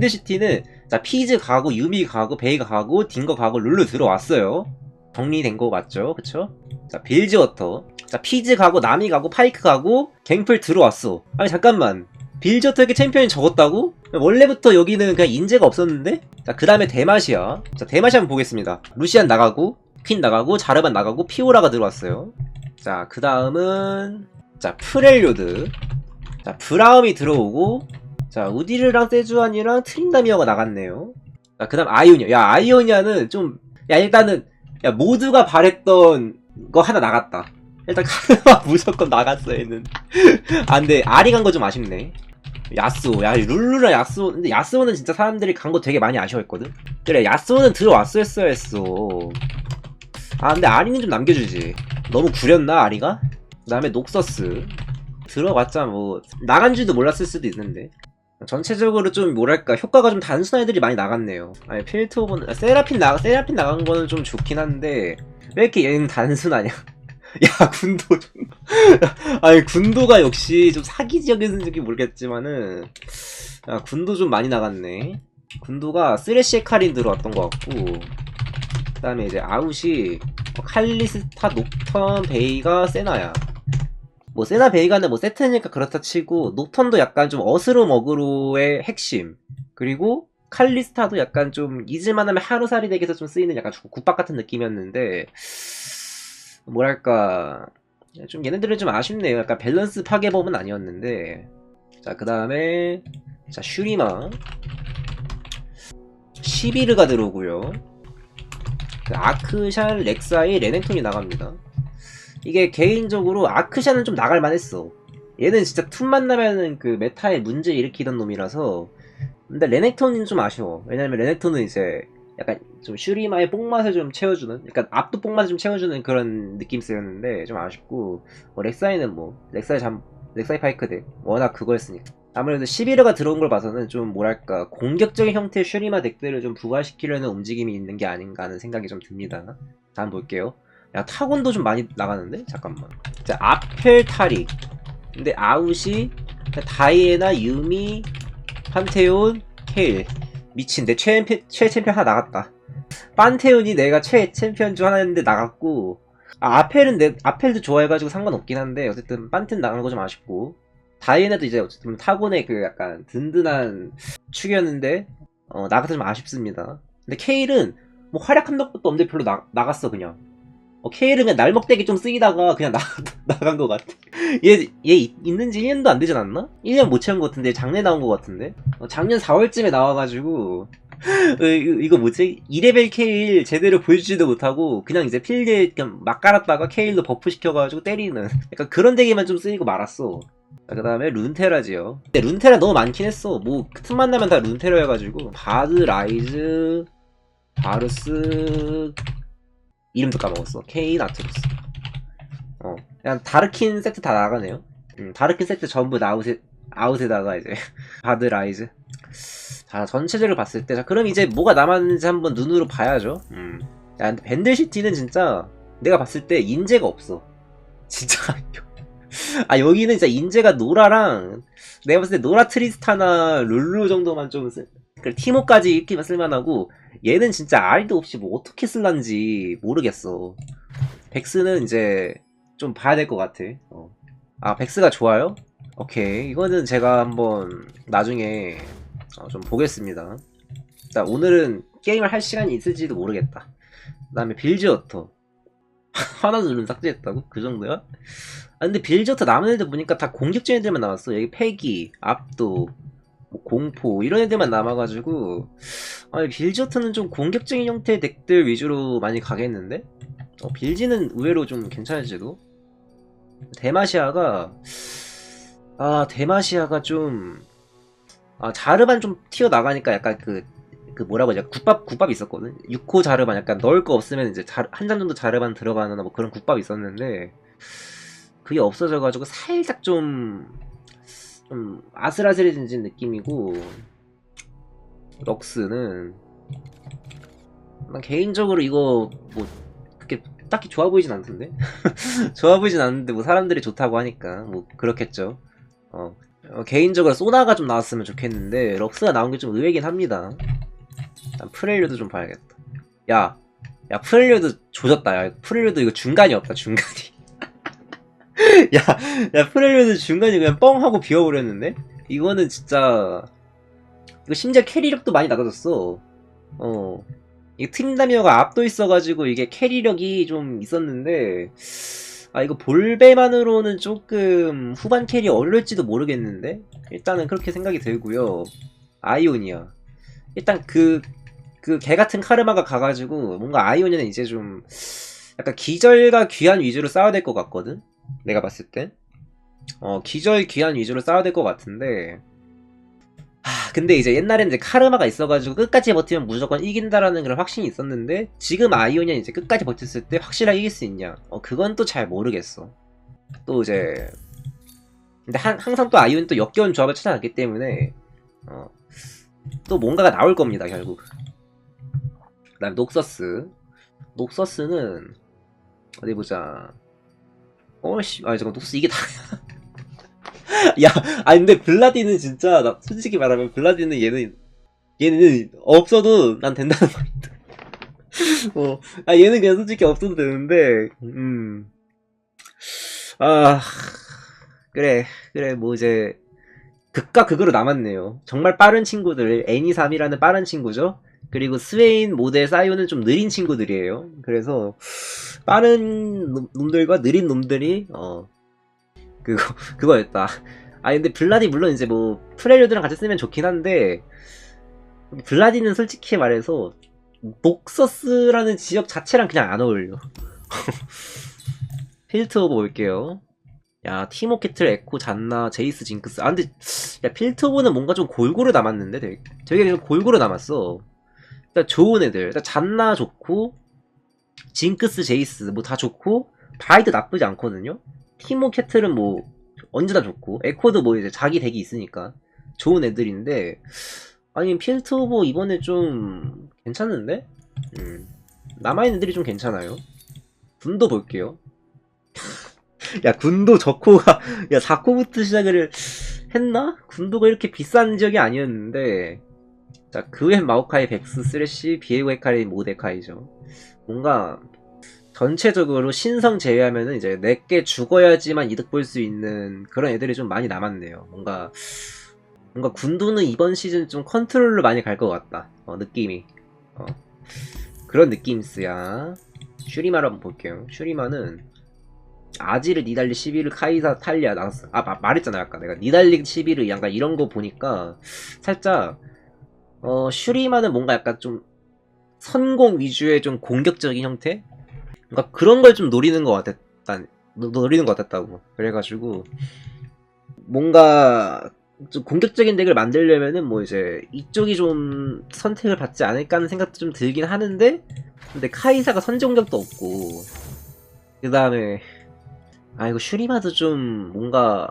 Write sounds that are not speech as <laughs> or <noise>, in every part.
밴드시티는 자 피즈 가고 유미 가고 베이가 가고 딩거 가고 룰루 들어왔어요. 정리된 거 맞죠? 그쵸? 자 빌즈워터 자 피즈 가고 나미 가고 파이크 가고 갱플 들어왔어. 아니 잠깐만 빌즈워터 이렇게 챔피언이 적었다고? 원래부터 여기는 그냥 인재가 없었는데? 자그 다음에 데마시아 자 데마시아 한번 보겠습니다. 루시안 나가고 퀸 나가고 자르반 나가고 피오라가 들어왔어요. 자 그 다음은 자 프렐료드 자 브라움이 들어오고 자 우디르랑 세주안이랑 트린다미어가 나갔네요. 자 그다음 아이오니아. 야 아이오니아는 좀 야 일단은 야 모두가 바랬던 거 하나 나갔다. 일단 카르마 <laughs> 무조건 나갔어 얘는 안돼 아리 간 거 좀 아쉽네. 야스오. 야 룰루랑 야스오. 근데 야스오는 진짜 사람들이 간 거 되게 많이 아쉬워했거든? 그래 야스오는 들어왔어 했어야 했어. 아 근데 아리는 좀 남겨주지. 너무 구렸나 아리가? 그 다음에 녹서스. 들어봤자 뭐 나간 줄도 몰랐을 수도 있는데 전체적으로 좀 뭐랄까 효과가 좀 단순한 애들이 많이 나갔네요. 아니 필트 오브는 아, 세라핀 나 세라핀 나간 거는 좀 좋긴 한데 왜 이렇게 얘는 단순하냐? <laughs> 야 군도 좀 <laughs> 아니 군도가 역시 좀 사기 지역에서인지 모르겠지만은 야 군도 좀 많이 나갔네. 군도가 쓰레쉬 카린 들어왔던 것 같고 그 다음에 이제 아웃이 뭐 칼리스타 녹턴 베이가 세나야 뭐 세나 베이가는 뭐 세트니까 그렇다 치고 노턴도 약간 좀 어스름 어그로의 핵심. 그리고 칼리스타도 약간 좀 잊을만하면 하루살이 덱에서 좀 쓰이는 약간 국밥 같은 느낌이었는데 뭐랄까 좀 얘네들은 좀 아쉽네요. 약간 밸런스 파괴범은 아니었는데. 자 그 다음에 자 슈리마. 시비르가 들어오고요. 그 아크샬 렉사이 레넥톤이 나갑니다 이게 개인적으로 아크샤는 좀 나갈 만 했어. 얘는 진짜 툰 만나면은 그 메타에 문제 일으키던 놈이라서. 근데 레넥톤은 좀 아쉬워. 왜냐면 레넥톤은 이제 약간 좀 슈리마의 뽕맛을 좀 채워주는, 약간 앞도 뽕맛을 좀 채워주는 그런 느낌 쓰였는데 좀 아쉽고, 뭐 렉사이는 뭐, 렉사이 잠, 렉사이 파이크대. 워낙 그거였으니까. 아무래도 11호가 들어온 걸 봐서는 좀 뭐랄까, 공격적인 형태의 슈리마 덱들을 좀 부과시키려는 움직임이 있는 게 아닌가 하는 생각이 좀 듭니다. 다음 볼게요. 야 타곤도 좀 많이 나가는데? 잠깐만. 자 아펠 타릭 근데 아웃이 다이애나 유미 판테온 케일. 미친 내 최, 최 챔피언 하나 나갔다. 판테온이 내가 최 챔피언 중 하나였는데 나갔고. 아, 아펠은 내 아펠도 좋아해가지고 상관없긴 한데 어쨌든 판텐 나간 거 좀 아쉽고. 다이애나도 이제 어쨌든 타곤의 그 약간 든든한 축이었는데 어 나가서 좀 아쉽습니다. 근데 케일은 뭐 활약한 것도 없는데 별로 나, 나갔어 그냥 어, 케일은 그냥 날먹대기 좀 쓰이다가 그냥 <laughs> 나, 나간 것 같아. 얘, 얘 있는지 1년도 안 되지 않나? 1년 못 채운 것 같은데, 작년에 나온 것 같은데? 어, 작년 4월쯤에 나와가지고, <laughs> 어, 이거, 뭐지? 2레벨 케일 제대로 보여주지도 못하고, 그냥 이제 필드에 그냥 막 깔았다가 케일로 버프 시켜가지고 때리는. 약간 그런 대기만 좀 쓰이고 말았어. 그 다음에 룬테라지요. 근데 룬테라 너무 많긴 했어. 뭐, 틈만 나면 다 룬테라 해가지고. 바드, 라이즈, 바르스, 이름도 까먹었어. 케인 아트로스. 어, 그냥 다르킨 세트 다 나가네요. 음, 다르킨 세트 전부 아웃에, 아웃에다가 이제, <laughs> 바드 라이즈. 자, 전체적으로 봤을 때, 자, 그럼 이제 뭐가 남았는지 한번 눈으로 봐야죠. 음. 야, 근데 밴들시티는 진짜, 내가 봤을 때 인재가 없어. <laughs> 진짜. 아, 여기는 진짜 인재가 노라랑, 내가 봤을 때 노라 트리스타나 룰루 정도만 좀 티모까지 이렇게만 쓸만하고, 얘는 진짜 알도 없이 뭐 어떻게 쓸란지 모르겠어. 백스는 이제 좀 봐야 될 것 같아. 어. 아, 백스가 좋아요? 오케이. 이거는 제가 한번 나중에 어, 좀 보겠습니다. 자, 오늘은 게임을 할 시간이 있을지도 모르겠다. 그 다음에 빌즈어터. <laughs> 하나 둘은 삭제했다고? 그 정도야? 아, 근데 빌즈어터 남은 애들 보니까 다 공격적인 애들만 나왔어. 여기 패기, 압도, 뭐 공포 이런 애들만 남아가지고 아니 빌저트는 좀 공격적인 형태의 덱들 위주로 많이 가겠는데? 어, 빌지는 의외로 좀 괜찮을지도 데마시아가 아 데마시아가 좀 아, 자르반 좀 튀어나가니까 약간 그, 그 뭐라고 하지? 국밥, 국밥이 있었거든? 6호 자르반 약간 넣을 거 없으면 이제 한장 정도 자르반 들어가는 뭐 그런 국밥이 있었는데, 그게 없어져가지고 살짝 좀, 좀 아슬아슬해진 느낌이고, 럭스는, 난 개인적으로 이거 뭐, 그렇게 딱히 좋아 보이진 않던데? <laughs> 좋아 보이진 않는데 뭐 사람들이 좋다고 하니까, 뭐 그렇겠죠. 어. 어, 개인적으로 소나가 좀 나왔으면 좋겠는데 럭스가 나온 게 좀 의외긴 합니다. 난 프렐류드 좀 봐야겠다. 야, 야 프렐류드 조졌다. 야 프렐류드 이거 중간이 없다. 중간이. <laughs> 야, 야 프렐류드 중간이 그냥 뻥 하고 비워버렸는데? 이거는 진짜 이거 심지어 캐리력도 많이 낮아졌어. 어. 이 트림다미어가 앞도 있어가지고 이게 캐리력이 좀 있었는데 아 이거 볼배만으로는 조금 후반 캐리 어려울지도 모르겠는데 일단은 그렇게 생각이 들고요 아이오니아 일단 그 그 개 같은 카르마가 가가지고 뭔가 아이오니아는 이제 좀 약간 기절과 귀한 위주로 싸워야 될 것 같거든 내가 봤을 땐어 기절 귀한 위주로 싸워야 될 것 같은데 아, 근데 이제 옛날에는 이제 카르마가 있어가지고 끝까지 버티면 무조건 이긴다라는 그런 확신이 있었는데 지금 아이오니아 이제 끝까지 버텼을 때 확실하게 이길 수 있냐? 어 그건 또 잘 모르겠어. 또 이제 근데 한- 항상 또 아이오니 또 역겨운 조합을 찾아놨기 때문에 어, 또 뭔가가 나올 겁니다 결국. 그 다음 녹서스. 녹서스는 어디 보자. 어씨, 아 잠깐 녹서스 이게 다. <laughs> 야, 아 근데 블라디는 진짜 나 솔직히 말하면 블라디는 얘는 얘는 없어도 난 된다는 <laughs> 말이다. 어, 아 얘는 그냥 솔직히 없어도 되는데, 음, 아 그래 그래 뭐 이제 극과 극으로 남았네요. 정말 빠른 친구들 애니3이라는 빠른 친구죠. 그리고 스웨인 모델 사이오는 좀 느린 친구들이에요. 그래서 빠른 놈- 놈들과 느린 놈들이 어 그거 <laughs> 그거였다. 아 근데 블라디 물론 이제 뭐 프렐류드랑 같이 쓰면 좋긴 한데 블라디는 솔직히 말해서 녹서스라는 지역 자체랑 그냥 안 어울려. <laughs> 필트 오브 볼게요. 야 티모케틀, 에코, 잔나, 제이스, 징크스. 아 근데 야 필트 오브는 뭔가 좀 골고루 남았는데 되게, 되게 좀 골고루 남았어. 일단 좋은 애들. 일단 잔나 좋고 징크스, 제이스 뭐 다 좋고 바이드 나쁘지 않거든요. 티모케틀은 뭐 언제나 좋고 에코도 뭐 이제 자기 덱이 있으니까 좋은 애들인데 아니 필트 오브 이번에 좀 괜찮은데? 음. 남아있는 애들이 좀 괜찮아요. 군도 볼게요. <laughs> 야 군도 저코가 야 4코부터 시작을 했나? 군도가 이렇게 비싼 지역이 아니었는데 자 그 웬 마오카이 백스 쓰레쉬 비에고 헤카리 모데카이죠. 뭔가 전체적으로 신성 제외하면은 이제 내게 죽어야지만 이득 볼 수 있는 그런 애들이 좀 많이 남았네요. 뭔가 뭔가 군도는 이번 시즌 좀 컨트롤로 많이 갈 것 같다. 어, 느낌이 어. 그런 느낌스야. 슈리마를 한번 볼게요. 슈리마는 아지르, 니달리, 시비르, 카이사, 탈리아, 나스. 아 마- 말했잖아 아까 내가 니달리, 시비르 약간 이런 거 보니까 살짝 어 슈리마는 뭔가 약간 좀 선공 위주의 좀 공격적인 형태? 그러니까 그런 걸 좀 노리는 것 같았다. 노- 노리는 것 같았다고. 그래가지고 뭔가 좀 공격적인 덱을 만들려면은 뭐 이제 이쪽이 좀 선택을 받지 않을까 하는 생각도 좀 들긴 하는데 근데 카이사가 선제 공격도 없고 그 다음에 아 이거 슈리마도 좀 뭔가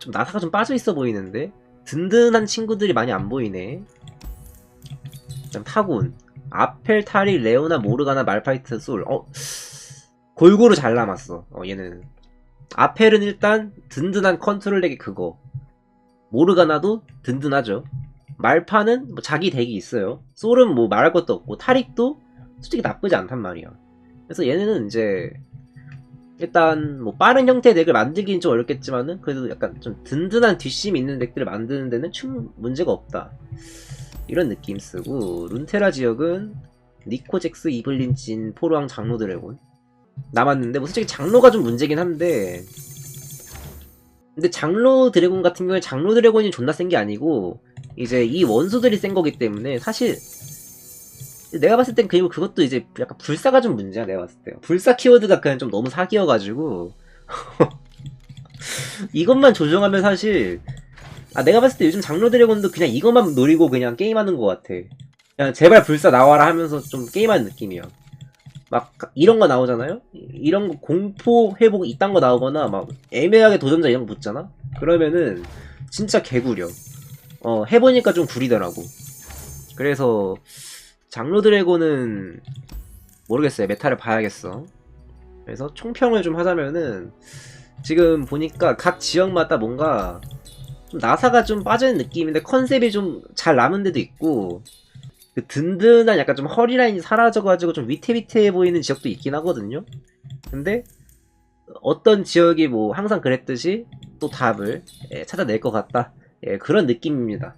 좀 나사가 좀 빠져 있어 보이는데 든든한 친구들이 많이 안 보이네. 그다음 타군 아펠, 타리, 레오나, 모르가나, 말파이트, 솔. 어 골고루 잘 남았어. 어 얘는 아펠은 일단 든든한 컨트롤 덱이 그거. 모르가나도 든든하죠. 말파는 뭐 자기 덱이 있어요. 솔은 뭐 말할 것도 없고 타릭도 솔직히 나쁘지 않단 말이야. 그래서 얘네는 이제 일단 뭐 빠른 형태의 덱을 만들긴 좀 어렵겠지만은 그래도 약간 좀 든든한 뒷심 있는 덱들을 만드는 데는 충 문제가 없다. 이런 느낌 쓰고 룬테라 지역은 니코잭스, 이블린, 진, 포로왕, 장로 드래곤 남았는데 뭐 솔직히 장로가 좀 문제긴 한데 근데 장로 드래곤 같은 경우에 장로 드래곤이 존나 센 게 아니고 이제 이 원소들이 센 거기 때문에 사실 내가 봤을 땐 그리고 그것도 이제 약간 불사가 좀 문제야 내가 봤을 때 불사 키워드가 그냥 좀 너무 사기여가지고. <laughs> 이것만 조정하면 사실 아 내가 봤을 때 요즘 장로 드래곤도 그냥 이것만 노리고 그냥 게임하는 것 같아. 그냥 제발 불사 나와라 하면서 좀 게임하는 느낌이야. 막 이런 거 나오잖아요? 이런 거 공포 회복 이딴 거 나오거나 막 애매하게 도전자 이런 거 붙잖아? 그러면은 진짜 개구려. 어 해보니까 좀 구리더라고. 그래서 장로 드래곤은 모르겠어요. 메타를 봐야겠어. 그래서 총평을 좀 하자면은 지금 보니까 각 지역마다 뭔가 좀 나사가 좀 빠지는 느낌인데 컨셉이 좀 잘 남은 데도 있고 그 든든한 약간 좀 허리 라인이 사라져가지고 좀 위태위태해 보이는 지역도 있긴 하거든요. 근데 어떤 지역이 뭐 항상 그랬듯이 또 답을 예, 찾아낼 것 같다. 예, 그런 느낌입니다.